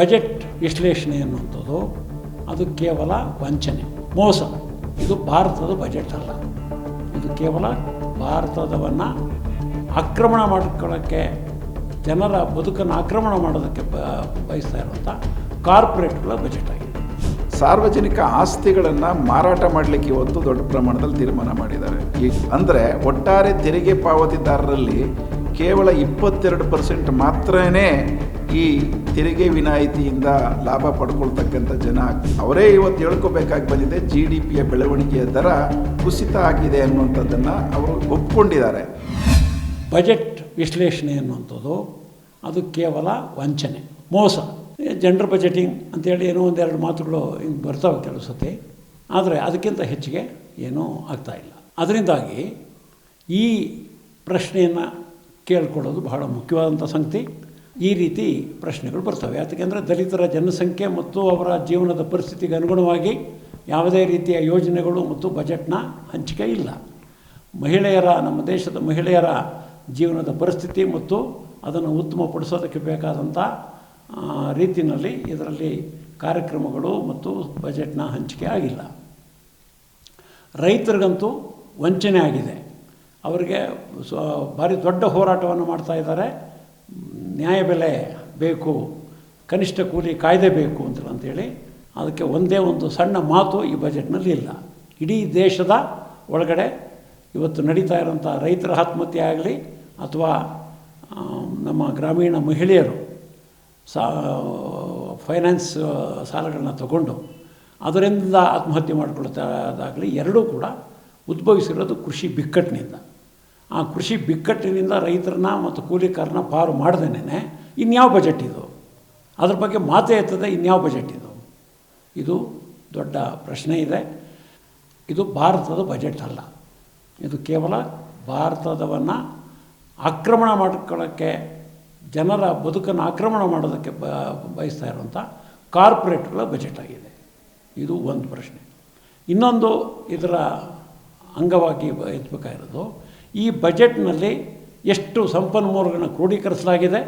Budget ವಿಶ್ಲೇಷಣೆ ಅನ್ನುವಂಥದ್ದು ಅದು ಕೇವಲ ವಂಚನೆ, ಮೋಸ. ಇದು ಭಾರತದ ಬಜೆಟ್ ಅಲ್ಲ. ಇದು ಕೇವಲ ಭಾರತದವನ್ನು ಆಕ್ರಮಣ ಮಾಡ್ಕೊಳ್ಳೋಕ್ಕೆ, ಜನರ ಬದುಕನ್ನು ಆಕ್ರಮಣ ಮಾಡೋದಕ್ಕೆ ಬ, ಬಯಸ್ತಾ ಇರುವಂಥ ಕಾರ್ಪೊರೇಟ್ಗಳ ಬಜೆಟ್ ಆಗಿದೆ. ಸಾರ್ವಜನಿಕ ಆಸ್ತಿಗಳನ್ನು ಮಾರಾಟ ಮಾಡಲಿಕ್ಕೆ ಇವತ್ತು ದೊಡ್ಡ ಪ್ರಮಾಣದಲ್ಲಿ ತೀರ್ಮಾನ ಮಾಡಿದ್ದಾರೆ. ಈ ಅಂದರೆ ಒಟ್ಟಾರೆ ತೆರಿಗೆ ಪಾವತಿದಾರರಲ್ಲಿ ಕೇವಲ ಇಪ್ಪತ್ತೆರಡು ಪರ್ಸೆಂಟ್ ಮಾತ್ರನೇ ಈ ತೆರಿಗೆ ವಿನಾಯಿತಿಯಿಂದ ಲಾಭ ಪಡ್ಕೊಳ್ತಕ್ಕಂಥ ಜನ ಅವರೇ ಇವತ್ತು ಹೇಳ್ಕೋಬೇಕಾಗಿ ಬಂದಿದೆ ಜಿ ಡಿ ಪಿಯ ಬೆಳವಣಿಗೆಯ ದರ ಕುಸಿತ ಆಗಿದೆ ಅನ್ನುವಂಥದ್ದನ್ನು ಅವರು ಒಪ್ಕೊಂಡಿದ್ದಾರೆ. ಬಜೆಟ್ ವಿಶ್ಲೇಷಣೆ ಅನ್ನುವಂಥದ್ದು, ಅದು ಕೇವಲ ವಂಚನೆ, ಮೋಸ. ಜೆಂಡರ್ ಬಜೆಟಿಂಗ್ ಅಂತೇಳಿ ಏನೋ ಒಂದೆರಡು ಮಾತುಗಳು ಹಿಂಗೆ ಬರ್ತಾವೆ ಕೆಲವು ಸತಿ, ಆದರೆ ಅದಕ್ಕಿಂತ ಹೆಚ್ಚಿಗೆ ಏನೂ ಆಗ್ತಾಯಿಲ್ಲ ಅದರಿಂದಾಗಿ ಈ ಪ್ರಶ್ನೆಯನ್ನು ಕೇಳ್ಕೊಳ್ಳೋದು ಬಹಳ ಮುಖ್ಯವಾದಂಥ ಸಂಗತಿ. ಈ ರೀತಿ ಪ್ರಶ್ನೆಗಳು ಬರ್ತವೆ. ಯಾಕೆಂದರೆ ದಲಿತರ ಜನಸಂಖ್ಯೆ ಮತ್ತು ಅವರ ಜೀವನದ ಪರಿಸ್ಥಿತಿಗೆ ಅನುಗುಣವಾಗಿ ಯಾವುದೇ ರೀತಿಯ ಯೋಜನೆಗಳು ಮತ್ತು ಬಜೆಟ್ನ ಹಂಚಿಕೆ ಇಲ್ಲ. ಮಹಿಳೆಯರ, ನಮ್ಮ ದೇಶದ ಮಹಿಳೆಯರ ಜೀವನದ ಪರಿಸ್ಥಿತಿ ಮತ್ತು ಅದನ್ನು ಉತ್ತಮಪಡಿಸೋದಕ್ಕೆ ಬೇಕಾದಂಥ ರೀತಿಯಲ್ಲಿ ಇದರಲ್ಲಿ ಕಾರ್ಯಕ್ರಮಗಳು ಮತ್ತು ಬಜೆಟ್ನ ಹಂಚಿಕೆ ಆಗಿಲ್ಲ. ರೈತರಿಗಂತೂ ವಂಚನೆ ಆಗಿದೆ. ಅವರಿಗೆ ಸೊ, ಭಾರಿ ದೊಡ್ಡ ಹೋರಾಟವನ್ನು ಮಾಡ್ತಾ ಇದ್ದಾರೆ. ನ್ಯಾಯಬೆಲೆ ಬೇಕು, ಕನಿಷ್ಠ ಕೂಲಿ ಕಾಯ್ದೆ ಬೇಕು ಅಂತ ಅಂತೇಳಿ ಅದಕ್ಕೆ ಒಂದೇ ಒಂದು ಸಣ್ಣ ಮಾತು ಈ ಬಜೆಟ್ನಲ್ಲಿ ಇಲ್ಲ. ಇಡೀ ದೇಶದ ಒಳಗಡೆ ಇವತ್ತು ನಡೀತಾ ಇರೋಂಥ ರೈತರ ಆತ್ಮಹತ್ಯೆ ಆಗಲಿ ಅಥವಾ ನಮ್ಮ ಗ್ರಾಮೀಣ ಮಹಿಳೆಯರು ಸಾ, ಫೈನಾನ್ಸ್ ಸಾಲಗಳನ್ನ ತಗೊಂಡು ಅದರಿಂದ ಆತ್ಮಹತ್ಯೆ ಮಾಡಿಕೊಳ್ತಾದಾಗಲಿ ಎರಡೂ ಕೂಡ ಉದ್ಭವಿಸಿರೋದು ಕೃಷಿ ಬಿಕ್ಕಟ್ಟಿನಿಂದ. ಆ ಕೃಷಿ ಬಿಕ್ಕಟ್ಟಿನಿಂದ ರೈತರನ್ನ ಮತ್ತು ಕೂಲಿಕಾರನ ಪಾರು ಮಾಡ್ದೇನೆ ಇನ್ಯಾವ ಬಜೆಟ್ ಇದು? ಅದ್ರ ಬಗ್ಗೆ ಮಾತೇ ಎತ್ತದೆ ಇನ್ಯಾವ ಬಜೆಟ್ ಇದು? ಇದು ದೊಡ್ಡ ಪ್ರಶ್ನೆ ಇದೆ. ಇದು ಭಾರತದ ಬಜೆಟ್ ಅಲ್ಲ. ಇದು ಕೇವಲ ಭಾರತದವನ್ನು ಆಕ್ರಮಣ ಮಾಡ್ಕೊಳ್ಳೋಕ್ಕೆ, ಜನರ ಬದುಕನ್ನು ಆಕ್ರಮಣ ಮಾಡೋದಕ್ಕೆ ಬ, ಬಯಸ್ತಾ ಇರುವಂಥ ಕಾರ್ಪೊರೇಟ್ಗಳ ಬಜೆಟ್ ಆಗಿದೆ. ಇದು ಒಂದು ಪ್ರಶ್ನೆ. ಇನ್ನೊಂದು ಇದರ ಅಂಗವಾಗಿ ಎತ್ಬೇಕಾಗಿರೋದು ಈ ಬಜೆಟ್ನಲ್ಲಿ ಎಷ್ಟು ಸಂಪನ್ಮೂಲಗಳನ್ನ ಕ್ರೋಢೀಕರಿಸಲಾಗಿದೆ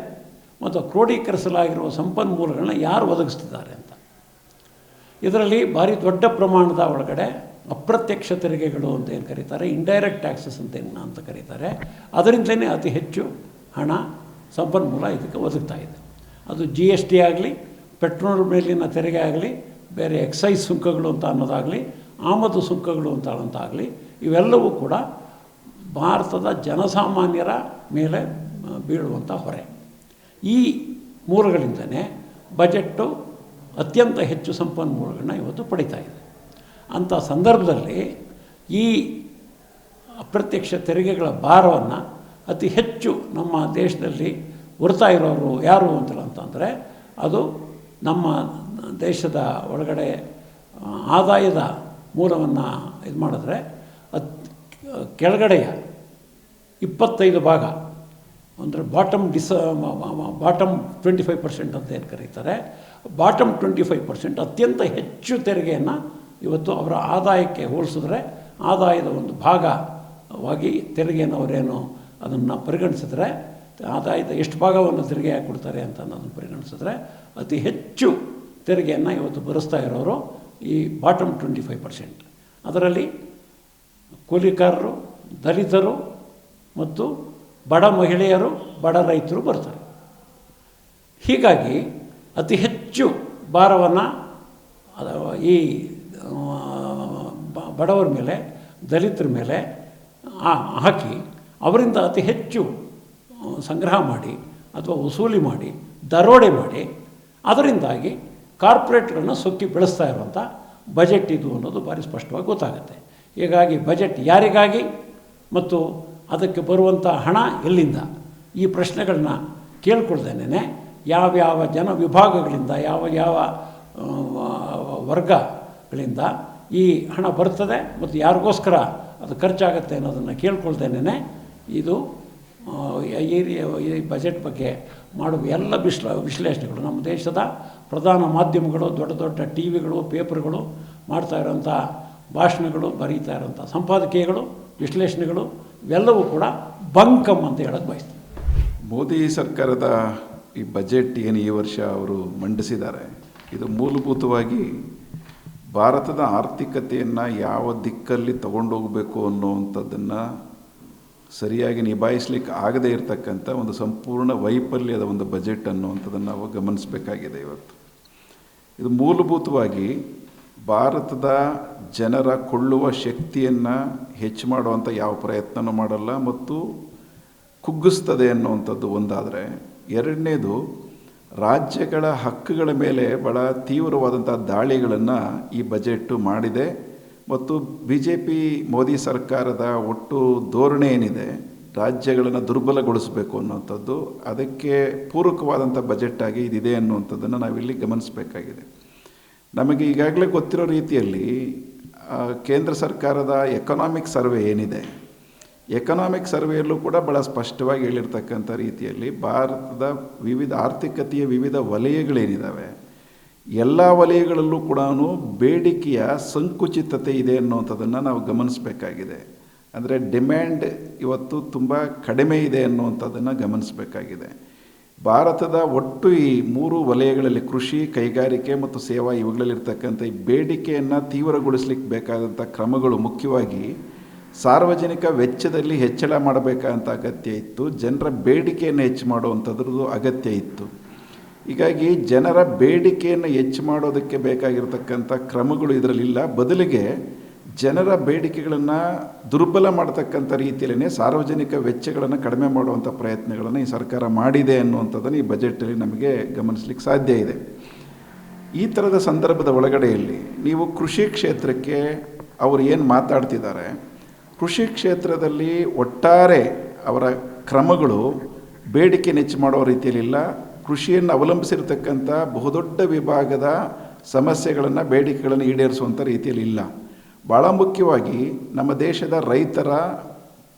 ಮತ್ತು ಕ್ರೋಢೀಕರಿಸಲಾಗಿರುವ ಸಂಪನ್ಮೂಲಗಳನ್ನ ಯಾರು ಒದಗಿಸ್ತಿದ್ದಾರೆ ಅಂತ. ಇದರಲ್ಲಿ ಭಾರಿ ದೊಡ್ಡ ಪ್ರಮಾಣದ ಒಳಗಡೆ ಅಪ್ರತ್ಯಕ್ಷ ತೆರಿಗೆಗಳು ಅಂತ ಏನು ಕರೀತಾರೆ ಇಂಡೈರೆಕ್ಟ್ ಟ್ಯಾಕ್ಸಸ್ ಅಂತ ಏನು ಅಂತ ಕರೀತಾರೆ ಅದರಿಂದಲೇ ಅತಿ ಹೆಚ್ಚು ಹಣ ಸಂಪನ್ಮೂಲ ಇದಕ್ಕೆ ಒದಗ್ತಾ ಇದೆ. ಅದು ಜಿ ಎಸ್ ಟಿ ಆಗಲಿ, ಪೆಟ್ರೋಲ್ ಮೇಲಿನ ತೆರಿಗೆ ಆಗಲಿ, ಬೇರೆ ಎಕ್ಸೈಸ್ ಸುಂಕಗಳು ಅಂತ ಅನ್ನೋದಾಗಲಿ, ಆಮದು ಸುಂಕಗಳು ಅಂತ ಅನ್ನೋದಾಗಲಿ, ಇವೆಲ್ಲವೂ ಕೂಡ ಭಾರತದ ಜನಸಾಮಾನ್ಯರ ಮೇಲೆ ಬೀಳುವಂಥ ಹೊರೆ. ಈ ಮೂಲಗಳಿಂದನೇ ಬಜೆಟ್ಟು ಅತ್ಯಂತ ಹೆಚ್ಚು ಸಂಪನ್ಮೂಲಗಳನ್ನ ಇವತ್ತು ಪಡಿತಾ ಇದೆ. ಅಂಥ ಸಂದರ್ಭದಲ್ಲಿ ಈ ಅಪ್ರತ್ಯಕ್ಷ ತೆರಿಗೆಗಳ ಭಾರವನ್ನು ಅತಿ ಹೆಚ್ಚು ನಮ್ಮ ದೇಶದಲ್ಲಿ ಹೊರ್ತಾ ಇರೋರು ಯಾರು ಅಂತಲ್ಲ ಅಂತಂದರೆ, ಅದು ನಮ್ಮ ದೇಶದ ಒಳಗಡೆ ಆದಾಯದ ಮೂಲವನ್ನು ಇದು ಮಾಡಿದ್ರೆ ಅತ್ ಕೆಳಗಡೆಯ ಇಪ್ಪತ್ತೈದು ಭಾಗ, ಅಂದರೆ ಬಾಟಮ್ ಡಿಸ ಬಾಟಮ್ ಟ್ವೆಂಟಿ ಫೈವ್ ಪರ್ಸೆಂಟ್ ಅಂತ ಏನು ಕರೀತಾರೆ ಬಾಟಮ್ ಟ್ವೆಂಟಿ ಫೈವ್ ಪರ್ಸೆಂಟ್ ಅತ್ಯಂತ ಹೆಚ್ಚು ತೆರಿಗೆಯನ್ನು ಇವತ್ತು ಅವರ ಆದಾಯಕ್ಕೆ ಹೋಲಿಸಿದ್ರೆ ಆದಾಯದ ಒಂದು ಭಾಗವಾಗಿ ತೆರಿಗೆಯನ್ನು ಅವರೇನು ಅದನ್ನು ಪರಿಗಣಿಸಿದ್ರೆ, ಆದಾಯದ ಎಷ್ಟು ಭಾಗವನ್ನು ತೆರಿಗೆ ಕೊಡ್ತಾರೆ ಅಂತ ಅನ್ನೋದನ್ನು ಪರಿಗಣಿಸಿದ್ರೆ ಅತಿ ಹೆಚ್ಚು ತೆರಿಗೆಯನ್ನು ಇವತ್ತು ಭರಿಸ್ತಾ ಇರೋರು ಈ ಬಾಟಮ್ ಟ್ವೆಂಟಿ ಫೈವ್ ಪರ್ಸೆಂಟ್ ಅದರಲ್ಲಿ ಕೂಲಿಕಾರರು, ದಲಿತರು ಮತ್ತು ಬಡ ಮಹಿಳೆಯರು, ಬಡ ರೈತರು ಬರ್ತಾರೆ. ಹೀಗಾಗಿ ಅತಿ ಹೆಚ್ಚು ಭಾರವನ್ನು ಈ ಬಡವರ ಮೇಲೆ, ದಲಿತರ ಮೇಲೆ ಹಾಕಿ ಅವರಿಂದ ಅತಿ ಹೆಚ್ಚು ಸಂಗ್ರಹ ಮಾಡಿ ಅಥವಾ ವಸೂಲಿ ಮಾಡಿ, ದರೋಡೆ ಮಾಡಿ ಅದರಿಂದಾಗಿ ಕಾರ್ಪೊರೇಟ್ಗಳನ್ನ ಸೊಕ್ಕಿ ಬೆಳೆಸ್ತಾ ಇರುವಂಥ ಬಜೆಟ್ ಇದು ಅನ್ನೋದು ಭಾರಿ ಸ್ಪಷ್ಟವಾಗಿ ಗೊತ್ತಾಗುತ್ತೆ. ಹೀಗಾಗಿ ಬಜೆಟ್ ಯಾರಿಗಾಗಿ ಮತ್ತು ಅದಕ್ಕೆ ಬರುವಂಥ ಹಣ ಎಲ್ಲಿಂದ? ಈ ಪ್ರಶ್ನೆಗಳನ್ನ ಕೇಳ್ಕೊಳ್ದೇನೆ ಯಾವ್ಯಾವ ಜನ ವಿಭಾಗಗಳಿಂದ, ಯಾವ ಯಾವ ವರ್ಗಗಳಿಂದ ಈ ಹಣ ಬರ್ತದೆ ಮತ್ತು ಯಾರಿಗೋಸ್ಕರ ಅದು ಖರ್ಚಾಗತ್ತೆ ಅನ್ನೋದನ್ನು ಕೇಳ್ಕೊಳ್ದೇನೆ ಇದು ಈ ಬಜೆಟ್ ಬಗ್ಗೆ ಮಾಡುವ ಎಲ್ಲ ವಿಶ್ಲ ವಿಶ್ಲೇಷಣೆಗಳು ನಮ್ಮ ದೇಶದ ಪ್ರಧಾನ ಮಾಧ್ಯಮಗಳು, ದೊಡ್ಡ ದೊಡ್ಡ ಟಿ ವಿಗಳು ಪೇಪರ್ಗಳು ಮಾಡ್ತಾ ಇರೋಂಥ ಭಾಷಣಗಳು ಬರೀತಾ ಇರೋಂಥ ಸಂಪಾದಕೀಯಗಳು, ವಿಶ್ಲೇಷಣೆಗಳು, ಇವೆಲ್ಲವೂ ಕೂಡ ಬಂಕಮ್ ಅಂತ ಹೇಳೋದು ಬಯಸ್ತೀನಿ. ಮೋದಿ ಸರ್ಕಾರದ ಈ ಬಜೆಟ್ ಏನು ಈ ವರ್ಷ ಅವರು ಮಂಡಿಸಿದ್ದಾರೆ, ಇದು ಮೂಲಭೂತವಾಗಿ ಭಾರತದ ಆರ್ಥಿಕತೆಯನ್ನು ಯಾವ ದಿಕ್ಕಲ್ಲಿ ತಗೊಂಡೋಗಬೇಕು ಅನ್ನುವಂಥದ್ದನ್ನು ಸರಿಯಾಗಿ ನಿಭಾಯಿಸ್ಲಿಕ್ಕೆ ಆಗದೇ ಇರತಕ್ಕಂಥ ಒಂದು ಸಂಪೂರ್ಣ ವೈಫಲ್ಯದ ಒಂದು ಬಜೆಟ್ ಅನ್ನುವಂಥದ್ದನ್ನು ನಾವು ಗಮನಿಸಬೇಕಾಗಿದೆ ಇವತ್ತು. ಇದು ಮೂಲಭೂತವಾಗಿ ಭಾರತದ ಜನರ ಕೊಳ್ಳುವ ಶಕ್ತಿಯನ್ನು ಹೆಚ್ಚು ಮಾಡುವಂಥ ಯಾವ ಪ್ರಯತ್ನವೂ ಮಾಡಲ್ಲ ಮತ್ತು ಕುಗ್ಗಿಸ್ತದೆ ಅನ್ನುವಂಥದ್ದು ಒಂದಾದರೆ, ಎರಡನೇದು ರಾಜ್ಯಗಳ ಹಕ್ಕುಗಳ ಮೇಲೆ ಬಹಳ ತೀವ್ರವಾದಂಥ ದಾಳಿಗಳನ್ನು ಈ ಬಜೆಟ್ಟು ಮಾಡಿದೆ ಮತ್ತು ಬಿ ಜೆ ಪಿ ಮೋದಿ ಸರ್ಕಾರದ ಒಟ್ಟು ಧೋರಣೆ ಏನಿದೆ, ರಾಜ್ಯಗಳನ್ನು ದುರ್ಬಲಗೊಳಿಸಬೇಕು ಅನ್ನುವಂಥದ್ದು, ಅದಕ್ಕೆ ಪೂರಕವಾದಂಥ ಬಜೆಟ್ಟಾಗಿ ಇದಿದೆ ಅನ್ನುವಂಥದ್ದನ್ನು ನಾವಿಲ್ಲಿ ಗಮನಿಸಬೇಕಾಗಿದೆ. ನಮಗೆ ಈಗಾಗಲೇ ಗೊತ್ತಿರೋ ರೀತಿಯಲ್ಲಿ ಕೇಂದ್ರ ಸರ್ಕಾರದ ಎಕನಾಮಿಕ್ ಸರ್ವೆ ಏನಿದೆ ಎಕನಾಮಿಕ್ ಸರ್ವೆಯಲ್ಲೂ ಕೂಡ ಭಾಳ ಸ್ಪಷ್ಟವಾಗಿ ಹೇಳಿರ್ತಕ್ಕಂಥ ರೀತಿಯಲ್ಲಿ ಭಾರತದ ವಿವಿಧ ಆರ್ಥಿಕತೆಯ ವಿವಿಧ ವಲಯಗಳೇನಿದ್ದಾವೆ ಎಲ್ಲ ವಲಯಗಳಲ್ಲೂ ಕೂಡ ಬೇಡಿಕೆಯ ಸಂಕುಚಿತತೆ ಇದೆ ಅನ್ನುವಂಥದ್ದನ್ನು ನಾವು ಗಮನಿಸಬೇಕಾಗಿದೆ. ಅಂದರೆ ಡಿಮ್ಯಾಂಡ್ ಇವತ್ತು ತುಂಬ ಕಡಿಮೆ ಇದೆ ಅನ್ನುವಂಥದ್ದನ್ನು ಗಮನಿಸಬೇಕಾಗಿದೆ. ಭಾರತದ ಒಟ್ಟು ಈ ಮೂರು ವಲಯಗಳಲ್ಲಿ ಕೃಷಿ, ಕೈಗಾರಿಕೆ ಮತ್ತು ಸೇವಾ ಇವುಗಳಲ್ಲಿರ್ತಕ್ಕಂಥ ಈ ಬೇಡಿಕೆಯನ್ನು ತೀವ್ರಗೊಳಿಸ್ಲಿಕ್ಕೆ ಬೇಕಾದಂಥ ಕ್ರಮಗಳು ಮುಖ್ಯವಾಗಿ ಸಾರ್ವಜನಿಕ ವೆಚ್ಚದಲ್ಲಿ ಹೆಚ್ಚಳ ಮಾಡಬೇಕಂತ ಅಗತ್ಯ ಇತ್ತು. ಜನರ ಬೇಡಿಕೆಯನ್ನು ಹೆಚ್ಚು ಮಾಡುವಂಥದ್ರದ್ದು ಅಗತ್ಯ ಇತ್ತು. ಹೀಗಾಗಿ ಜನರ ಬೇಡಿಕೆಯನ್ನು ಹೆಚ್ಚು ಮಾಡೋದಕ್ಕೆ ಬೇಕಾಗಿರತಕ್ಕಂಥ ಕ್ರಮಗಳು ಇದರಲ್ಲಿಲ್ಲ. ಬದಲಿಗೆ ಜನರ ಬೇಡಿಕೆಗಳನ್ನು ದುರ್ಬಲ ಮಾಡತಕ್ಕಂಥ ರೀತಿಯಲ್ಲೇ ಸಾರ್ವಜನಿಕ ವೆಚ್ಚಗಳನ್ನು ಕಡಿಮೆ ಮಾಡುವಂಥ ಪ್ರಯತ್ನಗಳನ್ನು ಈ ಸರ್ಕಾರ ಮಾಡಿದೆ ಅನ್ನುವಂಥದ್ದನ್ನು ಈ ಬಜೆಟಲ್ಲಿ ನಮಗೆ ಗಮನಿಸಲಿಕ್ಕೆ ಸಾಧ್ಯ ಇದೆ. ಈ ಥರದ ಸಂದರ್ಭದ ಒಳಗಡೆಯಲ್ಲಿ ನೀವು ಕೃಷಿ ಕ್ಷೇತ್ರಕ್ಕೆ ಅವರು ಏನು ಮಾತಾಡ್ತಿದ್ದಾರೆ, ಕೃಷಿ ಕ್ಷೇತ್ರದಲ್ಲಿ ಒಟ್ಟಾರೆ ಅವರ ಕ್ರಮಗಳು ಬೇಡಿಕೆ ನೆಚ್ಚು ಮಾಡೋ ರೀತಿಯಲ್ಲಿಲ್ಲ ಕೃಷಿಯನ್ನು ಅವಲಂಬಿಸಿರ್ತಕ್ಕಂಥ ಬಹುದೊಡ್ಡ ವಿಭಾಗದ ಸಮಸ್ಯೆಗಳನ್ನು, ಬೇಡಿಕೆಗಳನ್ನು ಈಡೇರಿಸುವಂಥ ರೀತಿಯಲ್ಲಿ ಇಲ್ಲ. ಭಾಳ ಮುಖ್ಯವಾಗಿ ನಮ್ಮ ದೇಶದ ರೈತರ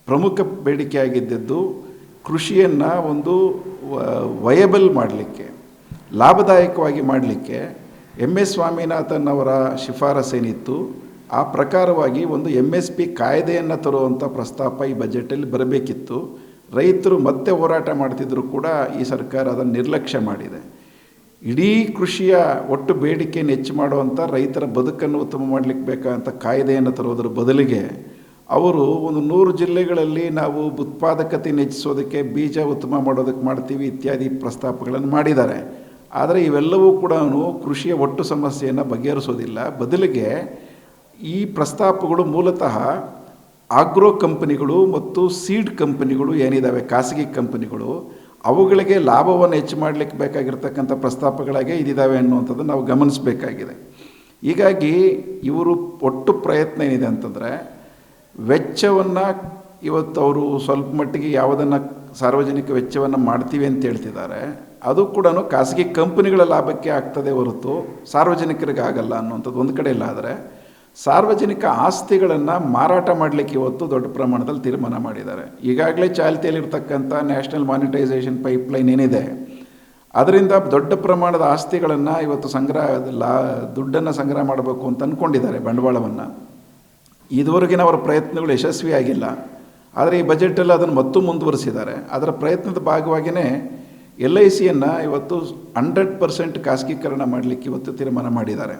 ಪ್ರಮುಖ ಬೇಡಿಕೆಯಾಗಿದ್ದದ್ದು ಕೃಷಿಯನ್ನು ಒಂದು ವಯಬಲ್ ಮಾಡಲಿಕ್ಕೆ, ಲಾಭದಾಯಕವಾಗಿ ಮಾಡಲಿಕ್ಕೆ ಎಂ ಎಸ್ ಸ್ವಾಮಿನಾಥನ್ ಅವರ ಶಿಫಾರಸೇನಿತ್ತು ಆ ಪ್ರಕಾರವಾಗಿ ಒಂದು ಎಂ ಎಸ್ ಪಿ ಕಾಯ್ದೆಯನ್ನು ತರುವಂಥ ಪ್ರಸ್ತಾಪ ಈ ಬಜೆಟಲ್ಲಿ ಬರಬೇಕಿತ್ತು. ರೈತರು ಮತ್ತೆ ಹೋರಾಟ ಮಾಡ್ತಿದ್ರು ಕೂಡ ಈ ಸರ್ಕಾರ ಅದನ್ನು ನಿರ್ಲಕ್ಷ್ಯ ಮಾಡಿದೆ. ಇಡೀ ಕೃಷಿಯ ಒಟ್ಟು ಬೇಡಿಕೆಯನ್ನು ಹೆಚ್ಚು ಮಾಡುವಂಥ ರೈತರ ಬದುಕನ್ನು ಉತ್ತಮ ಮಾಡಲಿಕ್ಕೆ ಬೇಕಾದಂಥ ಕಾಯ್ದೆಯನ್ನು ತರುವುದರ ಬದಲಿಗೆ ಅವರು ಒಂದು ನೂರು ಜಿಲ್ಲೆಗಳಲ್ಲಿ ನಾವು ಉತ್ಪಾದಕತೆಯನ್ನು ಹೆಚ್ಚಿಸೋದಕ್ಕೆ ಬೀಜ ಉತ್ತಮ ಮಾಡೋದಕ್ಕೆ ಮಾಡ್ತೀವಿ ಇತ್ಯಾದಿ ಪ್ರಸ್ತಾಪಗಳನ್ನು ಮಾಡಿದ್ದಾರೆ. ಆದರೆ ಇವೆಲ್ಲವೂ ಕೂಡ ಕೃಷಿಯ ಒಟ್ಟು ಸಮಸ್ಯೆಯನ್ನು ಬಗೆಹರಿಸೋದಿಲ್ಲ. ಬದಲಿಗೆ ಈ ಪ್ರಸ್ತಾಪಗಳು ಮೂಲತಃ ಆಗ್ರೋ ಕಂಪನಿಗಳು ಮತ್ತು ಸೀಡ್ ಕಂಪನಿಗಳು ಏನಿದ್ದಾವೆ, ಖಾಸಗಿ ಕಂಪನಿಗಳು ಅವುಗಳಿಗೆ ಲಾಭವನ್ನು ಹೆಚ್ಚು ಮಾಡಲಿಕ್ಕೆ ಬೇಕಾಗಿರ್ತಕ್ಕಂಥ ಪ್ರಸ್ತಾಪಗಳಾಗೆ ಇದಿದ್ದಾವೆ ಅನ್ನುವಂಥದ್ದು ನಾವು ಗಮನಿಸಬೇಕಾಗಿದೆ. ಹೀಗಾಗಿ ಇವರು ಒಟ್ಟು ಪ್ರಯತ್ನ ಏನಿದೆ ಅಂತಂದರೆ ವೆಚ್ಚವನ್ನು ಇವತ್ತು ಅವರು ಸ್ವಲ್ಪ ಮಟ್ಟಿಗೆ ಯಾವುದನ್ನು ಸಾರ್ವಜನಿಕ ವೆಚ್ಚವನ್ನು ಮಾಡ್ತೀವಿ ಅಂತ ಹೇಳ್ತಿದ್ದಾರೆ. ಅದು ಕೂಡ ಖಾಸಗಿ ಕಂಪನಿಗಳ ಲಾಭಕ್ಕೆ ಆಗ್ತದೆ ಹೊರತು ಸಾರ್ವಜನಿಕರಿಗೆ ಆಗಲ್ಲ ಅನ್ನುವಂಥದ್ದು ಒಂದು ಕಡೆ ಇಲ್ಲ. ಆದರೆ ಸಾರ್ವಜನಿಕ ಆಸ್ತಿಗಳನ್ನು ಮಾರಾಟ ಮಾಡಲಿಕ್ಕೆ ಇವತ್ತು ದೊಡ್ಡ ಪ್ರಮಾಣದಲ್ಲಿ ತೀರ್ಮಾನ ಮಾಡಿದ್ದಾರೆ. ಈಗಾಗಲೇ ಚಾಲ್ತಿಯಲ್ಲಿರ್ತಕ್ಕಂಥ ನ್ಯಾಷನಲ್ ಮಾನಿಟೈಸೇಷನ್ ಪೈಪ್ಲೈನ್ ಏನಿದೆ, ಅದರಿಂದ ದೊಡ್ಡ ಪ್ರಮಾಣದ ಆಸ್ತಿಗಳನ್ನು ಇವತ್ತು ಸಂಗ್ರಹ, ಲಾ, ದುಡ್ಡನ್ನು ಸಂಗ್ರಹ ಮಾಡಬೇಕು ಅಂತ ಅಂದ್ಕೊಂಡಿದ್ದಾರೆ ಬಂಡವಾಳವನ್ನು. ಇದುವರೆಗಿನ ಅವರ ಪ್ರಯತ್ನಗಳು ಯಶಸ್ವಿಯಾಗಿಲ್ಲ ಆದರೆ ಈ ಬಜೆಟಲ್ಲಿ ಅದನ್ನು ಮತ್ತೂ ಮುಂದುವರಿಸಿದ್ದಾರೆ. ಅದರ ಪ್ರಯತ್ನದ ಭಾಗವಾಗಿಯೇ ಎಲ್ ಐ ಸಿಯನ್ನು ಇವತ್ತು ಹಂಡ್ರೆಡ್ ಪರ್ಸೆಂಟ್ ಖಾಸಗೀಕರಣ ಮಾಡಲಿಕ್ಕೆ ಇವತ್ತು ತೀರ್ಮಾನ ಮಾಡಿದ್ದಾರೆ.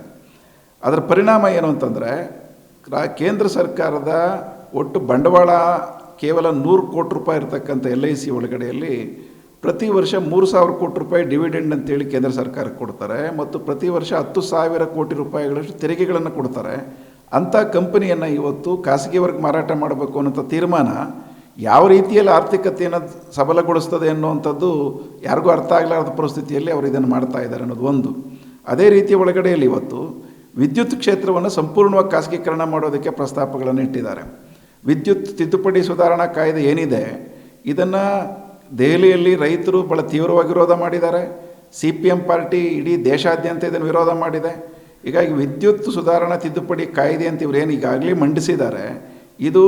ಅದರ ಪರಿಣಾಮ ಏನು ಅಂತಂದರೆ ಕೇಂದ್ರ ಸರ್ಕಾರದ ಒಟ್ಟು ಬಂಡವಾಳ ಕೇವಲ ನೂರು ಕೋಟಿ ರೂಪಾಯಿ ಇರತಕ್ಕಂಥ ಎಲ್ ಐ ಸಿ ಒಳಗಡೆಯಲ್ಲಿ ಪ್ರತಿ ವರ್ಷ ಮೂರು ಸಾವಿರ ಕೋಟಿ ರೂಪಾಯಿ ಡಿವಿಡೆಂಡ್ ಅಂತೇಳಿ ಕೇಂದ್ರ ಸರ್ಕಾರಕ್ಕೆ ಕೊಡ್ತಾರೆ ಮತ್ತು ಪ್ರತಿ ವರ್ಷ ಹತ್ತು ಸಾವಿರ ಕೋಟಿ ರೂಪಾಯಿಗಳಷ್ಟು ತೆರಿಗೆಗಳನ್ನು ಕೊಡ್ತಾರೆ. ಅಂಥ ಕಂಪನಿಯನ್ನು ಇವತ್ತು ಖಾಸಗಿ ವರ್ಗ ಮಾರಾಟ ಮಾಡಬೇಕು ಅನ್ನೋಂಥ ತೀರ್ಮಾನ ಯಾವ ರೀತಿಯಲ್ಲಿ ಆರ್ಥಿಕತೆಯನ್ನು ಸಬಲಗೊಳಿಸ್ತದೆ ಅನ್ನುವಂಥದ್ದು ಯಾರಿಗೂ ಅರ್ಥ ಆಗಲಾರದ ಪರಿಸ್ಥಿತಿಯಲ್ಲಿ ಅವರು ಇದನ್ನು ಮಾಡ್ತಾ ಇದ್ದಾರೆ ಅನ್ನೋದು ಒಂದು. ಅದೇ ರೀತಿಯ ಒಳಗಡೆಯಲ್ಲಿ ಇವತ್ತು ವಿದ್ಯುತ್ ಕ್ಷೇತ್ರವನ್ನು ಸಂಪೂರ್ಣವಾಗಿ ಖಾಸಗೀಕರಣ ಮಾಡೋದಕ್ಕೆ ಪ್ರಸ್ತಾಪಗಳನ್ನು ಇಟ್ಟಿದ್ದಾರೆ. ವಿದ್ಯುತ್ ತಿದ್ದುಪಡಿ ಸುಧಾರಣಾ ಕಾಯ್ದೆ ಏನಿದೆ? ಇದನ್ನು ದೆಹಲಿಯಲ್ಲಿ ರೈತರು ಭಾಳ ತೀವ್ರವಾಗಿ ವಿರೋಧ ಮಾಡಿದ್ದಾರೆ. ಸಿ ಪಿ ಎಂ ಪಾರ್ಟಿ ಇಡೀ ದೇಶಾದ್ಯಂತ ಇದನ್ನು ವಿರೋಧ ಮಾಡಿದೆ. ಹೀಗಾಗಿ ವಿದ್ಯುತ್ ಸುಧಾರಣಾ ತಿದ್ದುಪಡಿ ಕಾಯ್ದೆ ಅಂತ ಇವರೇನು ಈಗಾಗಲೇ ಮಂಡಿಸಿದ್ದಾರೆ. ಇದು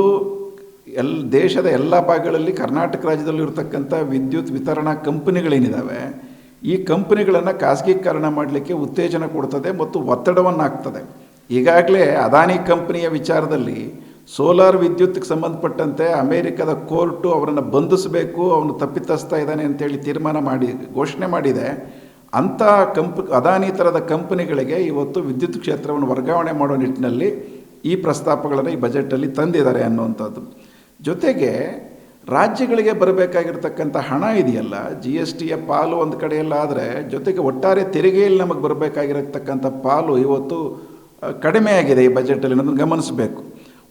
ಎಲ್, ದೇಶದ ಎಲ್ಲ ಭಾಗಗಳಲ್ಲಿ ಕರ್ನಾಟಕ ರಾಜ್ಯದಲ್ಲಿ ಇರತಕ್ಕಂಥ ವಿದ್ಯುತ್ ವಿತರಣಾ ಕಂಪನಿಗಳೇನಿದ್ದಾವೆ ಈ ಕಂಪನಿಗಳನ್ನು ಖಾಸಗೀಕರಣ ಮಾಡಲಿಕ್ಕೆ ಉತ್ತೇಜನ ಕೊಡ್ತದೆ ಮತ್ತು ಒತ್ತಡವನ್ನು ಹಾಕ್ತದೆ ಈಗಾಗಲೇ ಅದಾನಿ ಕಂಪನಿಯ ವಿಚಾರದಲ್ಲಿ ಸೋಲಾರ್ ವಿದ್ಯುತ್ಗೆ ಸಂಬಂಧಪಟ್ಟಂತೆ ಅಮೇರಿಕದ ಕೋರ್ಟು ಅವರನ್ನು ಬಂಧಿಸಬೇಕು, ಅವನು ತಪ್ಪಿತಸ್ತಾ ಇದ್ದಾನೆ ಅಂತೇಳಿ ತೀರ್ಮಾನ ಮಾಡಿ, ಘೋಷಣೆ ಮಾಡಿದೆ. ಅಂಥ ಕಂಪ್, ಅದಾನಿ ಥರದ ಕಂಪನಿಗಳಿಗೆ ಇವತ್ತು ವಿದ್ಯುತ್ ಕ್ಷೇತ್ರವನ್ನು ವರ್ಗಾವಣೆ ಮಾಡೋ ನಿಟ್ಟಿನಲ್ಲಿ ಈ ಪ್ರಸ್ತಾಪಗಳನ್ನು ಈ ಬಜೆಟಲ್ಲಿ ತಂದಿದ್ದಾರೆ ಅನ್ನುವಂಥದ್ದು. ಜೊತೆಗೆ ರಾಜ್ಯಗಳಿಗೆ ಬರಬೇಕಾಗಿರ್ತಕ್ಕಂಥ ಹಣ ಇದೆಯಲ್ಲ ಜಿ ಎಸ್ ಟಿಯ ಪಾಲು ಒಂದು ಕಡೆಯಲ್ಲಾದರೆ ಜೊತೆಗೆ ಒಟ್ಟಾರೆ ತೆರಿಗೆಯಲ್ಲಿ ನಮಗೆ ಬರಬೇಕಾಗಿರತಕ್ಕಂಥ ಪಾಲು ಇವತ್ತು ಕಡಿಮೆ ಆಗಿದೆ ಈ ಬಜೆಟಲ್ಲಿ ಅನ್ನೋದನ್ನು ಗಮನಿಸಬೇಕು.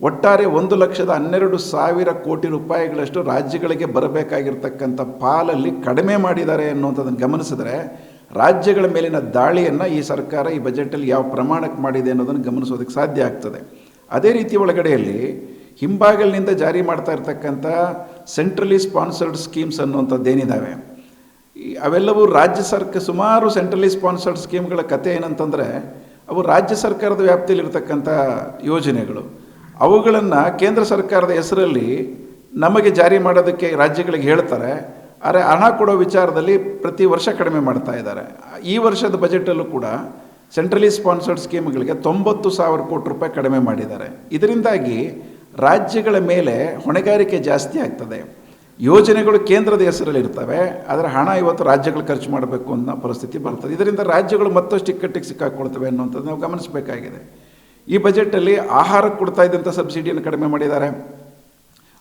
ಒಟ್ಟಾರೆ ಒಂದು ಲಕ್ಷದ ಹನ್ನೆರಡು ಸಾವಿರ ಕೋಟಿ ರೂಪಾಯಿಗಳಷ್ಟು ರಾಜ್ಯಗಳಿಗೆ ಬರಬೇಕಾಗಿರ್ತಕ್ಕಂಥ ಪಾಲಲ್ಲಿ ಕಡಿಮೆ ಮಾಡಿದ್ದಾರೆ ಅನ್ನುವಂಥದ್ದನ್ನು ಗಮನಿಸಿದ್ರೆ ರಾಜ್ಯಗಳ ಮೇಲಿನ ದಾಳಿಯನ್ನು ಈ ಸರ್ಕಾರ ಈ ಬಜೆಟಲ್ಲಿ ಯಾವ ಪ್ರಮಾಣಕ್ಕೆ ಮಾಡಿದೆ ಅನ್ನೋದನ್ನು ಗಮನಿಸೋದಕ್ಕೆ ಸಾಧ್ಯ ಆಗ್ತದೆ. ಅದೇ ರೀತಿ ಒಳಗಡೆಯಲ್ಲಿ ಹಿಂಬಾಗಲಿನಿಂದ ಜಾರಿ ಮಾಡ್ತಾ ಇರ್ತಕ್ಕಂಥ ಸೆಂಟ್ರಲಿ ಸ್ಪಾನ್ಸರ್ಡ್ ಸ್ಕೀಮ್ಸ್ ಅನ್ನುವಂಥದ್ದೇನಿದ್ದಾವೆ ಅವೆಲ್ಲವೂ ರಾಜ್ಯ ಸರ್ಕಾರ ಸುಮಾರು ಸೆಂಟ್ರಲಿ ಸ್ಪಾನ್ಸರ್ಡ್ ಸ್ಕೀಮ್ಗಳ ಕತೆ ಏನಂತಂದರೆ, ಅವು ರಾಜ್ಯ ಸರ್ಕಾರದ ವ್ಯಾಪ್ತಿಯಲ್ಲಿರ್ತಕ್ಕಂಥ ಯೋಜನೆಗಳು. ಅವುಗಳನ್ನು ಕೇಂದ್ರ ಸರ್ಕಾರದ ಹೆಸರಲ್ಲಿ ನಮಗೆ ಜಾರಿ ಮಾಡೋದಕ್ಕೆ ರಾಜ್ಯಗಳಿಗೆ ಹೇಳ್ತಾರೆ. ಆದರೆ ಹಣ ಕೊಡೋ ವಿಚಾರದಲ್ಲಿ ಪ್ರತಿ ವರ್ಷ ಕಡಿಮೆ ಮಾಡ್ತಾ ಇದ್ದಾರೆ. ಈ ವರ್ಷದ ಬಜೆಟಲ್ಲೂ ಕೂಡ ಸೆಂಟ್ರಲಿ ಸ್ಪಾನ್ಸರ್ಡ್ ಸ್ಕೀಮ್ಗಳಿಗೆ ತೊಂಬತ್ತು ಸಾವಿರ ಕೋಟಿ ರೂಪಾಯಿ ಕಡಿಮೆ ಮಾಡಿದ್ದಾರೆ. ಇದರಿಂದಾಗಿ ರಾಜ್ಯಗಳ ಮೇಲೆ ಹೊಣೆಗಾರಿಕೆ ಜಾಸ್ತಿ ಆಗ್ತದೆ. ಯೋಜನೆಗಳು ಕೇಂದ್ರದ ಹೆಸರಲ್ಲಿ ಇರ್ತವೆ, ಆದರೆ ಹಣ ಇವತ್ತು ರಾಜ್ಯಗಳು ಖರ್ಚು ಮಾಡಬೇಕು ಅನ್ನೋ ಪರಿಸ್ಥಿತಿ ಬರ್ತದೆ. ಇದರಿಂದ ರಾಜ್ಯಗಳು ಮತ್ತಷ್ಟು ಇಕ್ಕಟ್ಟಿಗೆ ಸಿಕ್ಕಾಕೊಳ್ತವೆ ಅನ್ನುವಂಥದ್ದು ನಾವು ಗಮನಿಸಬೇಕಾಗಿದೆ. ಈ ಬಜೆಟಲ್ಲಿ ಆಹಾರಕ್ಕೆ ಕೊಡ್ತಾ ಇದ್ದಂಥ ಸಬ್ಸಿಡಿಯನ್ನು ಕಡಿಮೆ ಮಾಡಿದ್ದಾರೆ.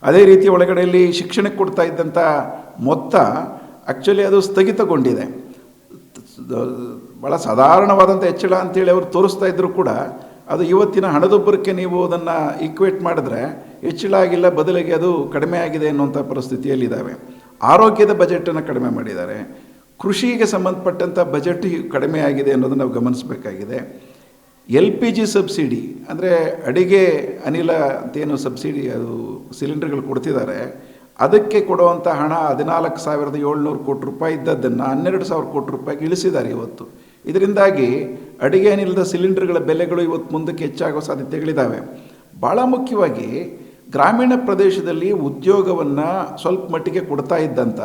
ಅದೇ ರೀತಿ ಒಳಗಡೆಯಲ್ಲಿ ಶಿಕ್ಷಣಕ್ಕೆ ಕೊಡ್ತಾ ಇದ್ದಂಥ ಮೊತ್ತ ಆ್ಯಕ್ಚುಲಿ ಅದು ಸ್ಥಗಿತಗೊಂಡಿದೆ. ಭಾಳ ಸಾಧಾರಣವಾದಂಥ ಹೆಚ್ಚಳ ಅಂತೇಳಿ ಅವರು ತೋರಿಸ್ತಾ ಇದ್ದರೂ ಕೂಡ ಅದು ಇವತ್ತಿನ ಹಣದುಬ್ಬರಕ್ಕೆ ನೀವು ಅದನ್ನು ಈಕ್ವೇಟ್ ಮಾಡಿದ್ರೆ ಹೆಚ್ಚಳ ಆಗಿಲ್ಲ ಬದಲಿಗೆ ಅದು ಕಡಿಮೆ ಆಗಿದೆ ಅನ್ನುವಂಥ ಪರಿಸ್ಥಿತಿಯಲ್ಲಿದ್ದಾವೆ. ಆರೋಗ್ಯದ ಬಜೆಟನ್ನು ಕಡಿಮೆ ಮಾಡಿದ್ದಾರೆ. ಕೃಷಿಗೆ ಸಂಬಂಧಪಟ್ಟಂಥ ಬಜೆಟ್ ಕಡಿಮೆ ಆಗಿದೆ ಅನ್ನೋದನ್ನು ನಾವು ಗಮನಿಸಬೇಕಾಗಿದೆ. ಎಲ್ ಪಿ ಜಿ ಸಬ್ಸಿಡಿ, ಅಂದರೆ ಅಡಿಗೆ ಅನಿಲ ಅಂತೇನು ಸಬ್ಸಿಡಿ, ಅದು ಸಿಲಿಂಡರ್ಗಳು ಕೊಡ್ತಿದ್ದಾರೆ, ಅದಕ್ಕೆ ಕೊಡುವಂಥ ಹಣ ಹದಿನಾಲ್ಕು ಸಾವಿರದ ಏಳ್ನೂರು ಕೋಟಿ ರೂಪಾಯಿ ಇದ್ದದ್ದನ್ನು ಹನ್ನೆರಡು ಸಾವಿರ ಕೋಟಿ ರೂಪಾಯಿಗೆ ಇಳಿಸಿದ್ದಾರೆ ಇವತ್ತು. ಇದರಿಂದಾಗಿ ಅಡುಗೆ ಅನಿಲದ ಸಿಲಿಂಡರ್ಗಳ ಬೆಲೆಗಳು ಇವತ್ತು ಮುಂದಕ್ಕೆ ಹೆಚ್ಚಾಗುವ ಸಾಧ್ಯತೆಗಳಿದ್ದಾವೆ. ಭಾಳ ಮುಖ್ಯವಾಗಿ ಗ್ರಾಮೀಣ ಪ್ರದೇಶದಲ್ಲಿ ಉದ್ಯೋಗವನ್ನು ಸ್ವಲ್ಪ ಮಟ್ಟಿಗೆ ಕೊಡ್ತಾ ಇದ್ದಂಥ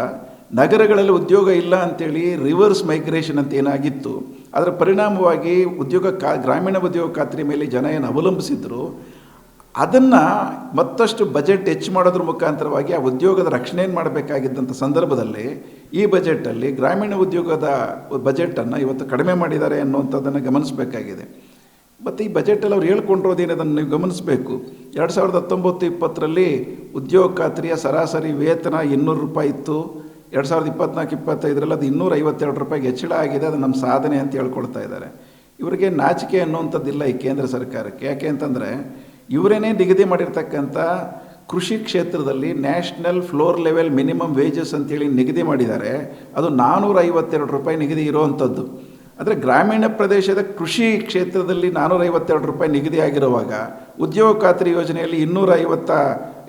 ನಗರಗಳಲ್ಲಿ ಉದ್ಯೋಗ ಇಲ್ಲ ಅಂತೇಳಿ ರಿವರ್ಸ್ ಮೈಗ್ರೇಷನ್ ಅಂತ ಏನಾಗಿತ್ತು, ಅದರ ಪರಿಣಾಮವಾಗಿ ಉದ್ಯೋಗ ಕಾ, ಗ್ರಾಮೀಣ ಉದ್ಯೋಗ ಖಾತ್ರಿ ಮೇಲೆ ಜನ ಏನು ಅವಲಂಬಿಸಿದ್ರು ಅದನ್ನು ಮತ್ತಷ್ಟು ಬಜೆಟ್ ಹೆಚ್ಚು ಮಾಡೋದ್ರ ಮುಖಾಂತರವಾಗಿ ಆ ಉದ್ಯೋಗದ ರಕ್ಷಣೆಯನ್ನು ಮಾಡಬೇಕಾಗಿದ್ದಂಥ ಸಂದರ್ಭದಲ್ಲಿ ಈ ಬಜೆಟಲ್ಲಿ ಗ್ರಾಮೀಣ ಉದ್ಯೋಗದ ಬಜೆಟನ್ನು ಇವತ್ತು ಕಡಿಮೆ ಮಾಡಿದ್ದಾರೆ ಅನ್ನುವಂಥದ್ದನ್ನು ಗಮನಿಸಬೇಕಾಗಿದೆ. ಮತ್ತು ಈ ಬಜೆಟಲ್ಲಿ ಅವ್ರು ಹೇಳ್ಕೊಂಡಿರೋದೇನು ಅದನ್ನು ನೀವು ಗಮನಿಸಬೇಕು? ಎರಡು ಸಾವಿರದ ಹತ್ತೊಂಬತ್ತು ಇಪ್ಪತ್ತರಲ್ಲಿ ಉದ್ಯೋಗ ಖಾತ್ರಿಯ ಸರಾಸರಿ ವೇತನ ಇನ್ನೂರು ರೂಪಾಯಿ ಇತ್ತು. ಎರಡು ಸಾವಿರದ ಇಪ್ಪತ್ನಾಲ್ಕು, ಇಪ್ಪತ್ತೈದರಲ್ಲಿ ಅದು ಇನ್ನೂರ ಐವತ್ತೆರಡು ರೂಪಾಯಿಗೆ ಹೆಚ್ಚಳ ಆಗಿದೆ, ಅದು ನಮ್ಮ ಸಾಧನೆ ಅಂತ ಹೇಳ್ಕೊಳ್ತಾ ಇದ್ದಾರೆ. ಇವರಿಗೆ ನಾಚಿಕೆ ಅನ್ನುವಂಥದ್ದಿಲ್ಲ ಈ ಕೇಂದ್ರ ಸರ್ಕಾರಕ್ಕೆ. ಯಾಕೆ ಅಂತಂದರೆ ಇವರೇನೇ ನಿಗದಿ ಮಾಡಿರ್ತಕ್ಕಂಥ ಕೃಷಿ ಕ್ಷೇತ್ರದಲ್ಲಿ national floor level minimum wages ಅಂತೇಳಿ ನಿಗದಿ ಮಾಡಿದ್ದಾರೆ. ಅದು ನಾನ್ನೂರ ಐವತ್ತೆರಡು ರೂಪಾಯಿ ನಿಗದಿ ಇರುವಂಥದ್ದು. ಆದರೆ ಗ್ರಾಮೀಣ ಪ್ರದೇಶದ ಕೃಷಿ ಕ್ಷೇತ್ರದಲ್ಲಿ ನಾನ್ನೂರ ಐವತ್ತೆರಡು ರೂಪಾಯಿ ನಿಗದಿ ಆಗಿರುವಾಗ ಉದ್ಯೋಗ ಖಾತ್ರಿ ಯೋಜನೆಯಲ್ಲಿ ಇನ್ನೂರ ಐವತ್ತ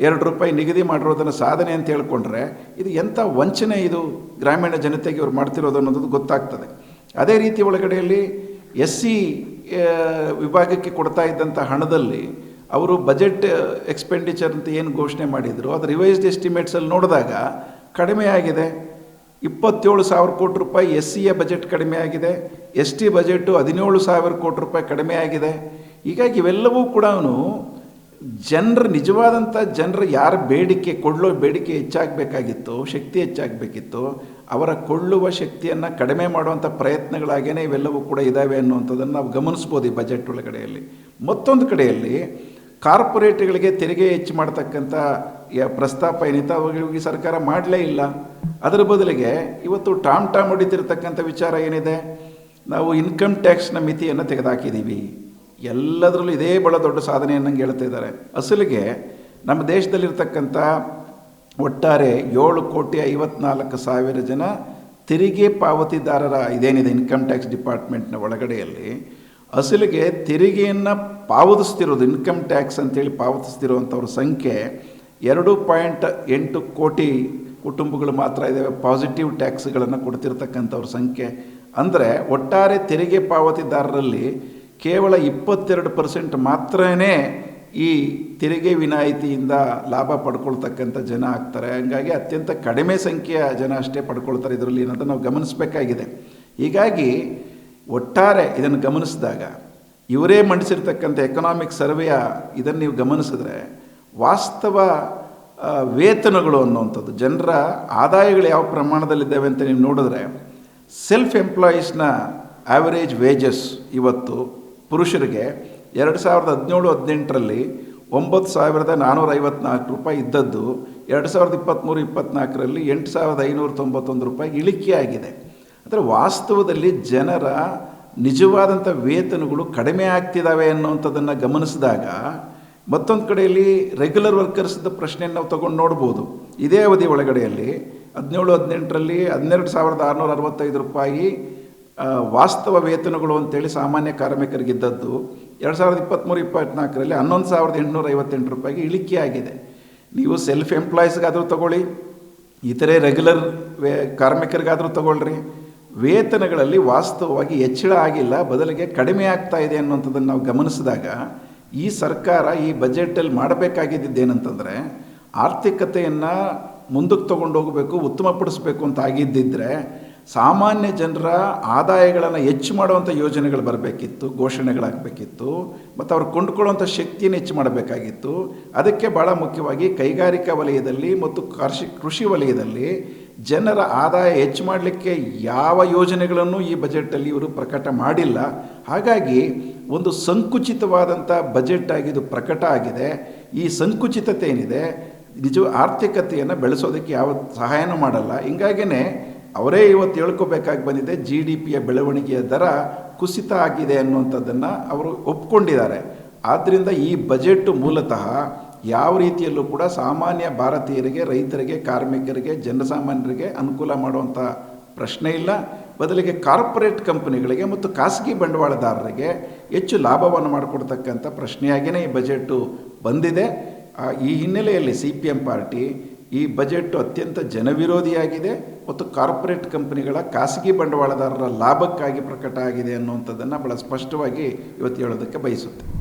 ಎರಡು ರೂಪಾಯಿ ನಿಗದಿ ಮಾಡಿರೋದನ್ನು ಸಾಧನೆ ಅಂತ ಹೇಳ್ಕೊಂಡ್ರೆ ಇದು ಎಂಥ ವಂಚನೆ ಇದು ಗ್ರಾಮೀಣ ಜನತೆಗೆ ಇವರು ಮಾಡ್ತಿರೋದು ಅನ್ನೋದು ಗೊತ್ತಾಗ್ತದೆ. ಅದೇ ರೀತಿ ಒಳಗಡೆಯಲ್ಲಿ ಎಸ್ ಸಿ ವಿಭಾಗಕ್ಕೆ ಕೊಡ್ತಾ ಇದ್ದಂಥ ಹಣದಲ್ಲಿ ಅವರು ಬಜೆಟ್ ಎಕ್ಸ್ಪೆಂಡಿಚರ್ ಅಂತ ಏನು ಘೋಷಣೆ ಮಾಡಿದರು, ಅದು ರಿವೈಸ್ಡ್ ಎಸ್ಟಿಮೇಟ್ಸಲ್ಲಿ ನೋಡಿದಾಗ ಕಡಿಮೆ ಆಗಿದೆ. ಇಪ್ಪತ್ತೇಳು ಸಾವಿರ ಕೋಟಿ ರೂಪಾಯಿ ಎಸ್ ಸಿಯ ಬಜೆಟ್ ಕಡಿಮೆ ಆಗಿದೆ. ಎಸ್ ಟಿ ಬಜೆಟು ಹದಿನೇಳು ಸಾವಿರ ಕೋಟಿ ರೂಪಾಯಿ ಕಡಿಮೆ ಆಗಿದೆ. ಹೀಗಾಗಿ ಇವೆಲ್ಲವೂ ಕೂಡ ಜನರ ನಿಜವಾದಂಥ ಜನರ ಯಾರ ಬೇಡಿಕೆ, ಕೊಳ್ಳೋ ಬೇಡಿಕೆ ಹೆಚ್ಚಾಗಬೇಕಾಗಿತ್ತು, ಶಕ್ತಿ ಹೆಚ್ಚಾಗಬೇಕಿತ್ತು, ಅವರ ಕೊಳ್ಳುವ ಶಕ್ತಿಯನ್ನು ಕಡಿಮೆ ಮಾಡುವಂಥ ಪ್ರಯತ್ನಗಳಾಗೇ ಇವೆಲ್ಲವೂ ಕೂಡ ಇದ್ದಾವೆ ಅನ್ನುವಂಥದ್ದನ್ನು ನಾವು ಗಮನಿಸ್ಬೋದು ಈ ಬಜೆಟ್ ಒಳಗಡೆಯಲ್ಲಿ. ಮತ್ತೊಂದು ಕಡೆಯಲ್ಲಿ ಕಾರ್ಪೊರೇಟ್ಗಳಿಗೆ ತೆರಿಗೆ ಹೆಚ್ಚು ಮಾಡ್ತಕ್ಕಂಥ ಪ್ರಸ್ತಾಪ ಏನಿತ್ತು ಅವಾಗ ಸರ್ಕಾರ ಮಾಡಲೇ ಇಲ್ಲ. ಅದರ ಬದಲಿಗೆ ಇವತ್ತು ಟಾಮ್ ಟಾಮ್ ಹೊಡಿತಿರ್ತಕ್ಕಂಥ ವಿಚಾರ ಏನಿದೆ? ನಾವು ಇನ್ಕಮ್ ಟ್ಯಾಕ್ಸ್ನ ಮಿತಿಯನ್ನು ತೆಗೆದುಹಾಕಿದ್ದೀವಿ ಎಲ್ಲದರಲ್ಲೂ ಇದೇ ಬಹಳ ದೊಡ್ಡ ಸಾಧನೆಯನ್ನಂಗೆ ಹೇಳ್ತಾ ಇದ್ದಾರೆ. ಅಸಲಿಗೆ ನಮ್ಮ ದೇಶದಲ್ಲಿರ್ತಕ್ಕಂಥ ಒಟ್ಟಾರೆ ಏಳು ಕೋಟಿ ಐವತ್ನಾಲ್ಕು ಸಾವಿರ ಜನ ತೆರಿಗೆ ಪಾವತಿದಾರರ ಇದೇನಿದೆ, ಇನ್ಕಮ್ ಟ್ಯಾಕ್ಸ್ ಡಿಪಾರ್ಟ್ಮೆಂಟ್ನ ಒಳಗಡೆಯಲ್ಲಿ ಅಸಲಿಗೆ ತೆರಿಗೆಯನ್ನು ಪಾವತಿಸ್ತಿರೋದು ಇನ್ಕಮ್ ಟ್ಯಾಕ್ಸ್ ಅಂತೇಳಿ ಪಾವತಿಸ್ತಿರುವಂಥವ್ರ ಸಂಖ್ಯೆ ಎರಡು ಪಾಯಿಂಟ್ ಎಂಟು ಕೋಟಿ ಕುಟುಂಬಗಳು ಮಾತ್ರ ಇದ್ದಾವೆ ಪಾಸಿಟಿವ್ ಟ್ಯಾಕ್ಸ್ಗಳನ್ನು ಕೊಡ್ತಿರ್ತಕ್ಕಂಥವ್ರ ಸಂಖ್ಯೆ. ಅಂದರೆ ಒಟ್ಟಾರೆ ತೆರಿಗೆ ಪಾವತಿದಾರರಲ್ಲಿ ಕೇವಲ ಇಪ್ಪತ್ತೆರಡು ಪರ್ಸೆಂಟ್ ಮಾತ್ರನೇ ಈ ತೆರಿಗೆ ವಿನಾಯಿತಿಯಿಂದ ಲಾಭ ಪಡ್ಕೊಳ್ತಕ್ಕಂಥ ಜನ ಆಗ್ತಾರೆ. ಹಂಗಾಗಿ ಅತ್ಯಂತ ಕಡಿಮೆ ಸಂಖ್ಯೆಯ ಜನ ಅಷ್ಟೇ ಪಡ್ಕೊಳ್ತಾರೆ. ಇದರಲ್ಲಿ ಏನಂತ ನಾವು ಗಮನಿಸಬೇಕಾಗಿದೆ. ಹೀಗಾಗಿ ಒಟ್ಟಾರೆ ಇದನ್ನು ಗಮನಿಸಿದಾಗ, ಇವರೇ ಮಂಡಿಸಿರ್ತಕ್ಕಂಥ ಎಕನಾಮಿಕ್ ಸರ್ವೆಯ ಇದನ್ನು ನೀವು ಗಮನಿಸಿದ್ರೆ, ವಾಸ್ತವ ವೇತನಗಳು ಅನ್ನುವಂಥದ್ದು, ಜನರ ಆದಾಯಗಳು ಯಾವ ಪ್ರಮಾಣದಲ್ಲಿದ್ದಾವೆ ಅಂತ ನೀವು ನೋಡಿದ್ರೆ ಸೆಲ್ಫ್ ಎಂಪ್ಲಾಯೀಸ್ನ ಆವರೇಜ್ ವೇಜಸ್ ಇವತ್ತು ಪುರುಷರಿಗೆ ಎರಡು ಸಾವಿರದ ಹದಿನೇಳು, ಹದಿನೆಂಟರಲ್ಲಿ ಒಂಬತ್ತು ಸಾವಿರದ ನಾನ್ನೂರ ಐವತ್ನಾಲ್ಕು ರೂಪಾಯಿ ಇದ್ದದ್ದು, ಎರಡು ಸಾವಿರದ ಇಪ್ಪತ್ತ್ಮೂರು, ಇಪ್ಪತ್ತ್ನಾಲ್ಕರಲ್ಲಿ ಎಂಟು ಸಾವಿರದ ಐನೂರ ತೊಂಬತ್ತೊಂದು ರೂಪಾಯಿ ಇಳಿಕೆಯಾಗಿದೆ. ಅಂದರೆ ವಾಸ್ತವದಲ್ಲಿ ಜನರ ನಿಜವಾದಂಥ ವೇತನಗಳು ಕಡಿಮೆ ಆಗ್ತಿದ್ದಾವೆ ಅನ್ನುವಂಥದ್ದನ್ನು ಗಮನಿಸಿದಾಗ ಮತ್ತೊಂದು ಕಡೆಯಲ್ಲಿ ರೆಗ್ಯುಲರ್ ವರ್ಕರ್ಸ್ದ ಪ್ರಶ್ನೆಯನ್ನು ನಾವು ತಗೊಂಡು ನೋಡ್ಬೋದು. ಇದೇ ಅವಧಿ ಒಳಗಡೆಯಲ್ಲಿ ಹದಿನೇಳು, ಹದಿನೆಂಟರಲ್ಲಿ ಹನ್ನೆರಡು ಸಾವಿರದ ಆರುನೂರ ಅರವತ್ತೈದು ರೂಪಾಯಿ ವಾಸ್ತವ ವೇತನಗಳು ಅಂತೇಳಿ ಸಾಮಾನ್ಯ ಕಾರ್ಮಿಕರಿಗಿದ್ದದ್ದು ಎರಡು ಸಾವಿರದ ಇಪ್ಪತ್ತ್ಮೂರು ಇಪ್ಪತ್ತ್ನಾಲ್ಕರಲ್ಲಿ ಹನ್ನೊಂದು ಸಾವಿರದ ಎಂಟುನೂರ ಐವತ್ತೆಂಟು ರೂಪಾಯಿಗೆ ಇಳಿಕೆಯಾಗಿದೆ ನೀವು ಸೆಲ್ಫ್ ಎಂಪ್ಲಾಯೀಸ್ಗಾದರೂ ತಗೊಳ್ಳಿ, ಇತರೆ ರೆಗ್ಯುಲರ್ ವೇ, ಕಾರ್ಮಿಕರಿಗಾದರೂ ತಗೊಳ್ರಿ. ವೇತನಗಳಲ್ಲಿ ವಾಸ್ತವವಾಗಿ ಹೆಚ್ಚಳ ಆಗಿಲ್ಲ, ಬದಲಿಗೆ ಕಡಿಮೆ ಆಗ್ತಾ ಇದೆ ಅನ್ನುವಂಥದ್ದನ್ನು ನಾವು ಗಮನಿಸಿದಾಗ ಈ ಸರ್ಕಾರ ಈ ಬಜೆಟಲ್ಲಿ ಮಾಡಬೇಕಾಗಿದ್ದೇನಂತಂದರೆ ಆರ್ಥಿಕತೆಯನ್ನು ಮುಂದಕ್ಕೆ ತಗೊಂಡು ಹೋಗಬೇಕು ಉತ್ತಮಪಡಿಸಬೇಕು ಅಂತ ಆಗಿದ್ದಿದ್ದರೆ ಸಾಮಾನ್ಯ ಜನರ ಆದಾಯಗಳನ್ನು ಹೆಚ್ಚು ಮಾಡುವಂಥ ಯೋಜನೆಗಳು ಬರಬೇಕಿತ್ತು, ಘೋಷಣೆಗಳಾಗಬೇಕಿತ್ತು, ಮತ್ತು ಅವ್ರು ಕೊಂಡುಕೊಳ್ಳುವಂಥ ಶಕ್ತಿಯನ್ನು ಹೆಚ್ಚು ಮಾಡಬೇಕಾಗಿತ್ತು. ಅದಕ್ಕೆ ಭಾಳ ಮುಖ್ಯವಾಗಿ ಕೈಗಾರಿಕಾ ವಲಯದಲ್ಲಿ ಮತ್ತು ಕೃಷಿ ಕೃಷಿ ವಲಯದಲ್ಲಿ ಜನರ ಆದಾಯ ಹೆಚ್ಚು ಮಾಡಲಿಕ್ಕೆ ಯಾವ ಯೋಜನೆಗಳನ್ನು ಈ ಬಜೆಟಲ್ಲಿ ಇವರು ಪ್ರಕಟ ಮಾಡಿಲ್ಲ. ಹಾಗಾಗಿ ಒಂದು ಸಂಕುಚಿತವಾದಂಥ ಬಜೆಟ್ ಆಗಿ ಇದು ಪ್ರಕಟ ಆಗಿದೆ. ಈ ಸಂಕುಚಿತತೆ ಏನಿದೆ? ನಿಜ ಆರ್ಥಿಕತೆಯನ್ನು ಬೆಳೆಸೋದಕ್ಕೆ ಯಾವ ಸಹಾಯನೂ ಮಾಡಲ್ಲ. ಹಿಂಗಾಗಿಯೇ ಅವರೇ ಇವತ್ತು ಹೇಳ್ಕೋಬೇಕಾಗಿ ಬಂದಿದೆ ಜಿ ಡಿ ಪಿಯ ಬೆಳವಣಿಗೆಯ ದರ ಕುಸಿತ ಆಗಿದೆ ಅನ್ನುವಂಥದ್ದನ್ನು ಅವರು ಒಪ್ಕೊಂಡಿದ್ದಾರೆ. ಆದ್ದರಿಂದ ಈ ಬಜೆಟ್ ಮೂಲತಃ ಯಾವ ರೀತಿಯಲ್ಲೂ ಕೂಡ ಸಾಮಾನ್ಯ ಭಾರತೀಯರಿಗೆ, ರೈತರಿಗೆ, ಕಾರ್ಮಿಕರಿಗೆ, ಜನಸಾಮಾನ್ಯರಿಗೆ ಅನುಕೂಲ ಮಾಡುವಂಥ ಪ್ರಶ್ನೆ ಇಲ್ಲ. ಬದಲಿಗೆ ಕಾರ್ಪೊರೇಟ್ ಕಂಪನಿಗಳಿಗೆ ಮತ್ತು ಖಾಸಗಿ ಬಂಡವಾಳದಾರರಿಗೆ ಹೆಚ್ಚು ಲಾಭವನ್ನು ಮಾಡಿಕೊಡ್ತಕ್ಕಂಥ ಪ್ರಶ್ನೆಯಾಗಿಯೇ ಈ ಬಜೆಟ್ಟು ಬಂದಿದೆ. ಈ ಹಿನ್ನೆಲೆಯಲ್ಲಿ ಸಿ ಪಿ ಎಂ ಪಾರ್ಟಿ ಈ ಬಜೆಟ್ ಅತ್ಯಂತ ಜನವಿರೋಧಿಯಾಗಿದೆ ಮತ್ತು ಕಾರ್ಪೊರೇಟ್ ಕಂಪನಿಗಳ ಖಾಸಗಿ ಬಂಡವಾಳದಾರರ ಲಾಭಕ್ಕಾಗಿ ಪ್ರಕಟ ಆಗಿದೆ ಅನ್ನುವಂಥದ್ದನ್ನು ಬಹಳ ಸ್ಪಷ್ಟವಾಗಿ ಇವತ್ತು ಹೇಳೋದಕ್ಕೆ ಬಯಸುತ್ತೆ